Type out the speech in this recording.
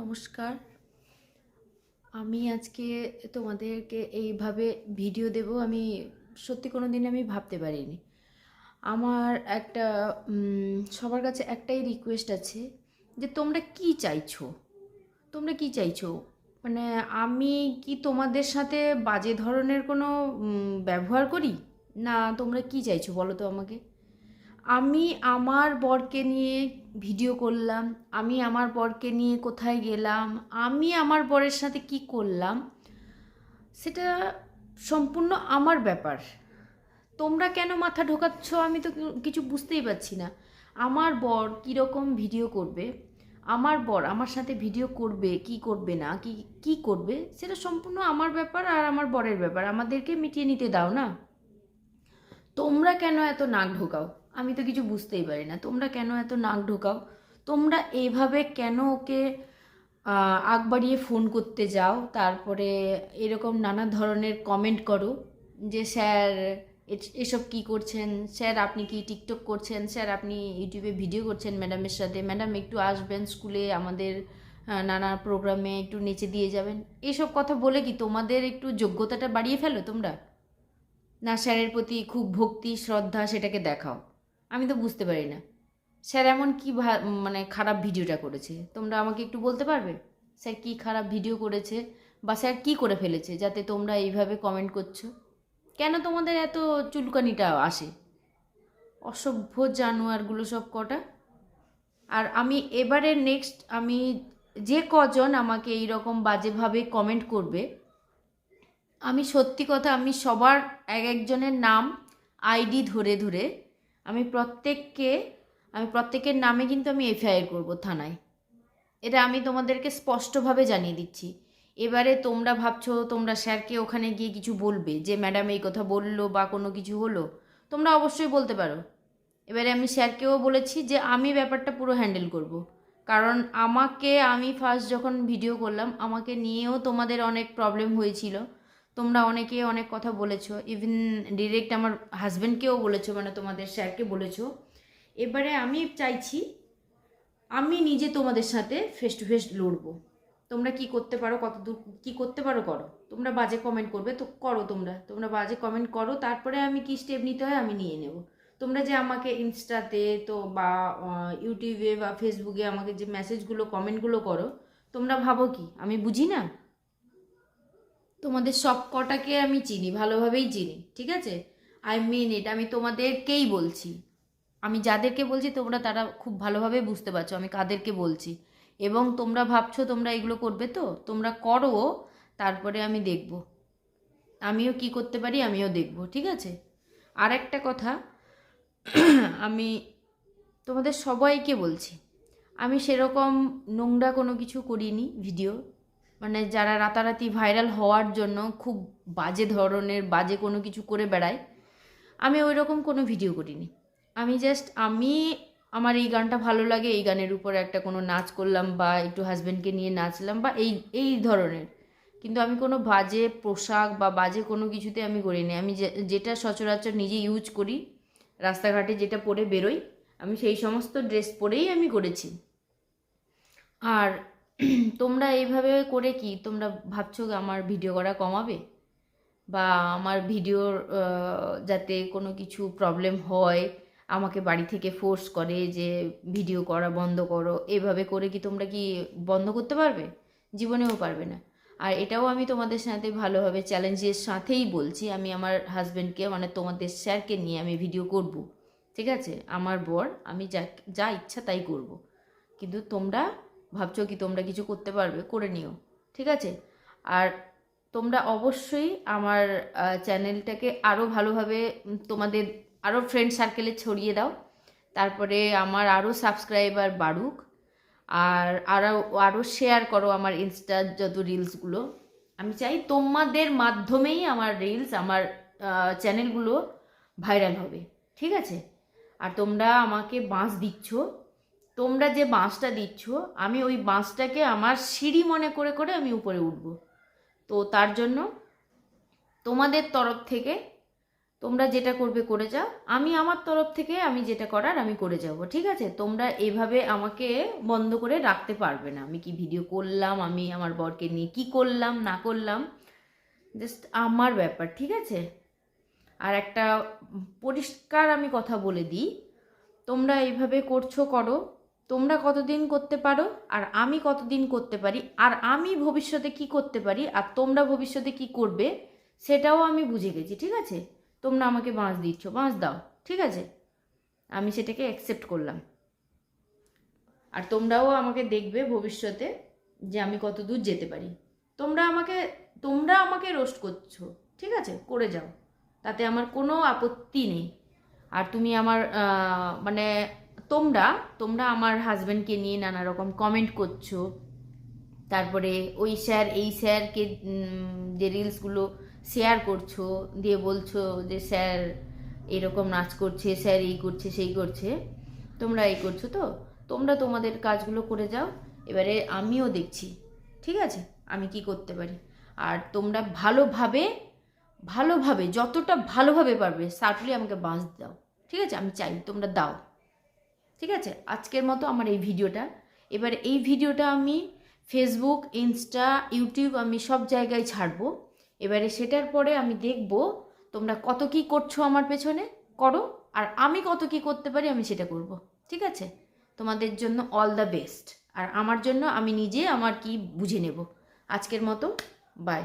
নমস্কার। আমি আজকে তোমাদেরকে এইভাবে ভিডিও দেব, আমি সত্যি কোনো দিন আমি ভাবতে পারিনি। আমার একটা সবার কাছে একটাই রিকোয়েস্ট আছে যে তোমরা কি চাইছো? তোমরা কি চাইছো? মানে আমি কি তোমাদের সাথে বাজে ধরনের কোনো ব্যবহার করি? না, তোমরা কি চাইছো বলো তো আমাকে? আমি আমার বরকে নিয়ে ভিডিও করলাম, আমি আমার বরকে নিয়ে কোথায় গেলাম, আমি আমার বরের সাথে কি করলাম, সেটা সম্পূর্ণ আমার ব্যাপার। তোমরা কেন মাথা ঢোকাচ্ছ আমি তো কিছু বুঝতেই পারছি না। আমার বর কীরকম ভিডিও করবে? আমার বর আমার সাথে ভিডিও করবে, কি করবে না, কি কি করবে? সেটা সম্পূর্ণ আমার ব্যাপার আর আমার বরের ব্যাপার। আমাদেরকে মিটিয়ে নিতে দাও না। তোমরা কেন এত নাক ঢোকাও? আমি তো কিছু বুঝতেই পারি না। তোমরা কেন এত নাক ঢোকাও? তোমরা এইভাবে কেন ওকে আগ বাড়িয়ে ফোন করতে যাও? তারপরে এরকম নানা ধরনের কমেন্ট করো যে, স্যার এসব কি করছেন? স্যার, আপনি কি টিকটক করছেন? স্যার, আপনি ইউটিউবে ভিডিও করছেন ম্যাডামের সাথে? ম্যাডাম একটু আসবেন স্কুলে আমাদের নানা প্রোগ্রামে একটু নেচে দিয়ে যাবেন। এইসব কথা বলে কি তোমাদের একটু যোগ্যতাটা বাড়িয়ে ফেলো তোমরা? না, স্যারের প্রতি খুব ভক্তি, শ্রদ্ধা, সেটাকে দেখাও। আমি তো বুঝতে পারি না। স্যার, এমন কি মানে খারাপ ভিডিওটা করেছে? তোমরা আমাকে একটু বলতে পারবে? স্যার, কি খারাপ ভিডিও করেছে? বা স্যার, কি করে ফেলেছে যাতে তোমরা এইভাবে কমেন্ট করছ? কেন তোমাদের এত চুলকানিটা আসে? অসভ্য জানোয়ারগুলো সব কটা। আর আমি এবারে নেক্সট আমি যে কজন আমাকে এই রকম বাজেভাবে কমেন্ট করবে, আমি সত্যি কথা, আমি সবার এক একজনের নাম আইডি ধরে ধরে আমি প্রত্যেককে, আমি প্রত্যেকের নামে কিন্তু আমি এফআইআর করব থানায়। এটা আমি তোমাদেরকে স্পষ্টভাবে জানিয়ে দিচ্ছি। এবারে তোমরা ভাবছ, তোমরা স্যারকে ওখানে গিয়ে কিছু বলবে যে, ম্যাডাম, এই কথা বলল বা কোনো কিছু হলো? তোমরা অবশ্যই বলতে পারো। এবারে আমি স্যারকেও বলেছি যে, আমি ব্যাপারটা পুরো হ্যান্ডেল করব। কারণ আমাকে আমি ফার্স্ট যখন ভিডিও করলাম, আমাকে নিয়েও তোমাদের অনেক প্রবলেম হয়েছিল। তোমরা অনেকে অনেক কথা বলেছ ইভেন ডিরেক্ট আমার হাজব্যান্ডকেও বলেছ মানে তোমাদের স্যারকে বলেছ। এবারে আমি চাইছি, আমি নিজে তোমাদের সাথে ফেস টু ফেস লড়বো। তোমরা কি করতে পারো, কত দূর, কী করতে পারো করো। তোমরা বাজে কমেন্ট করবে, তো করো তোমরা। তোমরা বাজে কমেন্ট করো, তারপরে আমি কি স্টেপ নিতে হয় আমি নিয়ে নেব। তোমরা যে আমাকে ইনস্টাতে তো বা ইউটিউবে বা ফেসবুকে আমাকে যে মেসেজগুলো কমেন্টগুলো করো, তোমরা ভাবো কি? আমি বুঝি না? তোমাদের সব কটাকে আমি চিনি, ভালোভাবেই চিনি, ঠিক আছে? আই মিন ইট আমি তোমাদেরকেই বলছি। আমি যাদেরকে বলছি, তোমরা তারা খুব ভালোভাবে বুঝতে পারছ, আমি কাদেরকে বলছি। এবং তোমরা ভাবছ তোমরা এগুলো করবে তো? তোমরা করো, তারপরে আমি দেখব। আমিও কি করতে পারি, আমিও দেখব, ঠিক আছে? আর একটা কথা, আমি তোমাদের সবাইকে বলছি। আমি সেরকম নোংরা কোনো কিছু করিনি, ভিডিও। মানে যারা রাতারাতি ভাইরাল হওয়ার জন্য খুব বাজে ধরনের, বাজে কোনো কিছু করে বেড়ায়, আমি ওই রকম কোনো ভিডিও করিনি। আমি জাস্ট আমি, আমার এই গানটা ভালো লাগে, এই গানের উপর একটা কোনো নাচ করলাম বা একটু হাজব্যান্ডকে নিয়ে নাচলাম বা এই এই ধরনের। কিন্তু আমি কোনো বাজে পোশাক বা বাজে কোনো কিছুতে আমি করিনি। আমি যেটা সচরাচর নিজে ইউজ করি, রাস্তাঘাটে যেটা পরে বেরোই, আমি সেই সমস্ত ড্রেস পরেই আমি করেছি। আর তোমরা এইভাবে করে কি? তোমরা ভাবছ আমার ভিডিও করা কমাবে? বা আমার ভিডিওর যাতে কোনো কিছু প্রবলেম হয়, আমাকে বাড়ি থেকে ফোর্স করে যে ভিডিও করা বন্ধ করো, এভাবে করে কি তোমরা কি বন্ধ করতে পারবে? জীবনেও পারবে না। আর এটাও আমি তোমাদের সাথে ভালোভাবে চ্যালেঞ্জের সাথেই বলছি। আমি আমার হাজব্যান্ডকে মানে তোমাদের স্যারকে নিয়ে আমি ভিডিও করব। ঠিক আছে? আমার বর, আমি যা যা ইচ্ছা তাই করব। কিন্তু তোমরা ভাবছ কি তোমরা কিছু করতে পারবে? করে নিও, ঠিক আছে? আর তোমরা অবশ্যই আমার চ্যানেলটাকে আরও ভালোভাবে তোমাদের আরও ফ্রেন্ড সার্কেলে ছড়িয়ে দাও। তারপরে আমার আরও সাবস্ক্রাইবার বাড়ুক। আর আরও আরও শেয়ার করো আমার ইনস্টার যত রিলসগুলো আমি চাই তোমাদের মাধ্যমেই আমার রিলস আমার চ্যানেলগুলো ভাইরাল হবে, ঠিক আছে? আর তোমরা আমাকে বাঁশ দিচ্ছ। তোমরা যে বাঁশটা দিচ্ছ, আমি ওই বাঁশটাকে আমার সিঁড়ি মনে করে করে আমি উপরে উঠবো। তো তার জন্য তোমাদের তরফ থেকে তোমরা যেটা করবে করে যাও। আমি আমার তরফ থেকে আমি যেটা করার আমি করে যাব, ঠিক আছে? তোমরা এভাবে আমাকে বন্ধ করে রাখতে পারবে না। আমি কি ভিডিও করলাম, আমি আমার বরকে নিয়ে কি করলাম, না করলাম জাস্ট আমার ব্যাপার, ঠিক আছে? আর একটা পরিষ্কার আমি কথা বলে দিই, তোমরা এইভাবে করছ, করো। তোমরা কতদিন করতে পারো আর আমি কতদিন করতে পারি আর আমি ভবিষ্যতে কি করতে পারি আর তোমরা ভবিষ্যতে কি করবে সেটাও আমি বুঝে গেছি, ঠিক আছে? তোমরা আমাকে বাঁশ দিচ্ছ, বাঁশ দাও, ঠিক আছে? আমি সেটাকে অ্যাকসেপ্ট করলাম। আর তোমরাও আমাকে দেখবে ভবিষ্যতে যে আমি কত দূর যেতে পারি। তোমরা আমাকে তোমরা আমাকে রোস্ট করছ, ঠিক আছে? করে যাও। তাতে আমার কোনো আপত্তি নেই। আর তুমি আমার মানে তোমরা তোমরা আমার হাজব্যান্ডকে নিয়ে নানা রকম কমেন্ট করছ। তারপরে ওই স্যার এই স্যারকে যে রিলসগুলো শেয়ার করছ, দিয়ে বলছো যে, স্যার, এরকম নাচ করছে, স্যার এই করছে, সেই করছে, তোমরা এই করছ তো? তোমরা তোমাদের কাজগুলো করে যাও, এবারে আমিও দেখছি, ঠিক আছে? আমি কি করতে পারি? আর তোমরা ভালোভাবে ভালোভাবে, যতটা ভালোভাবে পারবে সাটলি আমাকে বাঁচ দাও, ঠিক আছে? আমি চাই তোমরা দাও। ঠিক আছে? আজকের মতো আমার এই ভিডিওটা। এবার এই ভিডিওটা আমি ফেসবুক ইনস্টা ইউটিউব আমি সব জায়গায় ছাড়বো। এবারে সেটার পরে আমি দেখব তোমরা কত কি করছ আমার পেছনে করো, আর আমি কত কি করতে পারি আমি সেটা করব। ঠিক আছে? তোমাদের জন্য অল দ্য বেস্ট আর আমার জন্য আমি নিজে আমার কি বুঝে নেব। আজকের মতো বাই